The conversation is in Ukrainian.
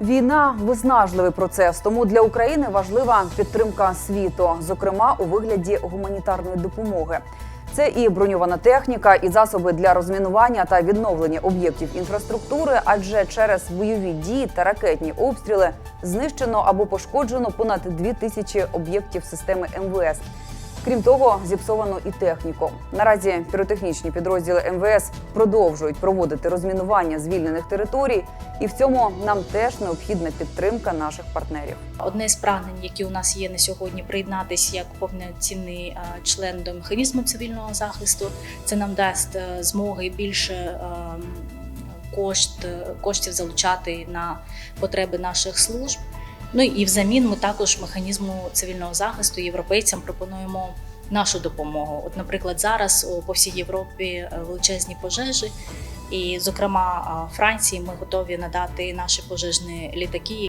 Війна виснажливий процес, тому для України важлива підтримка світу, зокрема у вигляді гуманітарної допомоги. Це і броньована техніка, і засоби для розмінування та відновлення об'єктів інфраструктури, адже через бойові дії та ракетні обстріли знищено або пошкоджено понад дві тисячі об'єктів системи МВС. Крім того, зіпсовано і техніку. Наразі піротехнічні підрозділи МВС продовжують проводити розмінування звільнених територій, і в цьому нам теж необхідна підтримка наших партнерів. Одне з прагнень, які у нас є на сьогодні, приєднатися як повноцінний е, член до механізму цивільного захисту. Це нам дасть е, змоги більше е, кошт, коштів залучати на потреби наших служб. Ну і взамін ми також механізму цивільного захисту європейцям пропонуємо нашу допомогу. От, наприклад, зараз по всій Європі е, величезні пожежі. І, зокрема, Франції ми готові надати наші пожежні літаки,